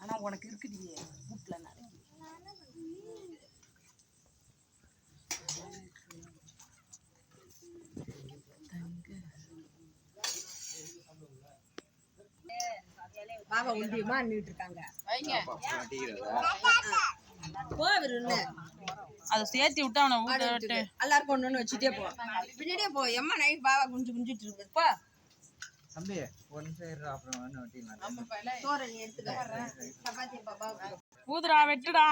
ஆனா உனக்கு இருக்குடி வீட்டில் நிறைய பாபா உண்டியமா நின்றுட்டு இருக்காங்க அதை சேர்த்து விட்டு அவனை ஊட்ட விட்டு. எல்லாருக்கும் ஒண்ணு ஒண்ணு வச்சுட்டே போ. பின்னாடியே போ. எம்மா நைட் பாபா குஞ்சு குஞ்சிட்டு இருக்கு போ. தம்பி ஒரு நிமிஷம் அப்புறம் எடுத்துக்க சப்பாத்தி பாபா ஊதுடா வெட்டுடா.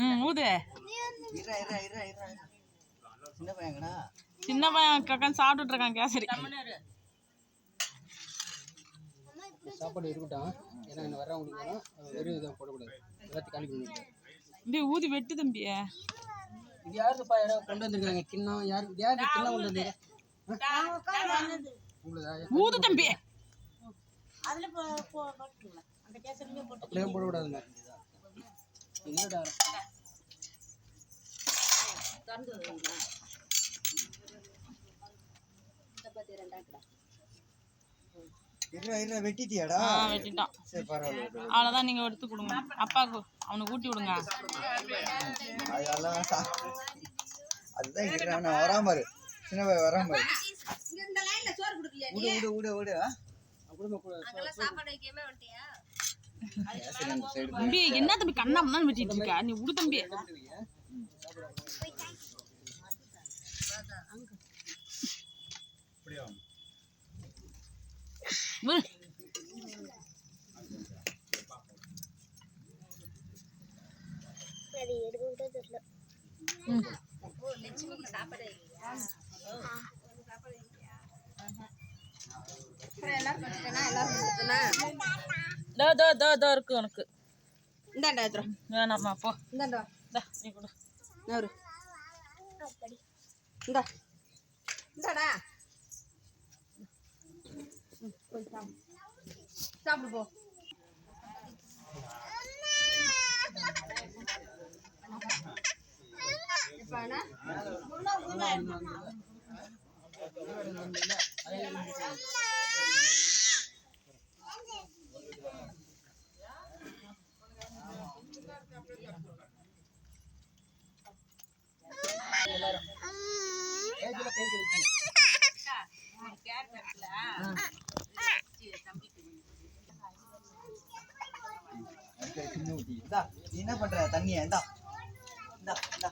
ம் ஊது. இரா இரா இரா இரா சின்ன பையங்கடா சின்ன பையன் கக்கன் சாப்பிட்டுட்டு இருக்கான் கேசரி. சாப்பாடு இருக்கட்டும். ஏன்னா இன்னும் வரவங்களுக்கு வேணும் வெறும் இதை போடக்கூடாது. எல்லாத்தையும் காலி பண்ணிட்டு இப்படி ஊதி வெட்டு தம்பி இது யாருக்குப்பா யாராவது கொண்டு வந்திருக்காங்க. கிண்ணம் யாரு யாரு கிண்ணம் கொண்டு வந்தீங்க உங்களுதா? ஊது தம்பி. அப்படியே போடக்கூடாதுங்க. இல்லைடா இரா இரா வெட்டிட்டியாடா? ஆ வெட்டிட்டான் சரி பரவாயில்ல. அவ்வளோதான் நீங்கள் எடுத்து கொடுங்க. அப்பாவுக்கு அவனுக்கு ஊட்டி விடுங்க. அதெல்லாம் அதுதான் இரா நான் வராம இரு. சின்ன பையன் வராம இரு. விடு விடு விடு விடு தம்பி என்ன தம்பி கண்ணா தான் வெட்டிட்டு இருக்க? நீ விடு தம்பி. ம். அப்புறம் எல்லாரும் வச்சுட்டேனா எல்லாரும் கொடுத்தனா தோ தோ தோ தோ இருக்கு உனக்கு. இந்தாண்டா எடுத்துரும் வேணாம்மா போ. இந்தாண்டா. இந்தா நீ கொடு. நவரு இந்தா. இந்தாடா. சாப்பிடு. சாப்பிடு போ இப்ப என்ன? அடுத்து இந்தா நீ என்ன பண்ற தண்ணியா இந்தா இந்தா இந்தா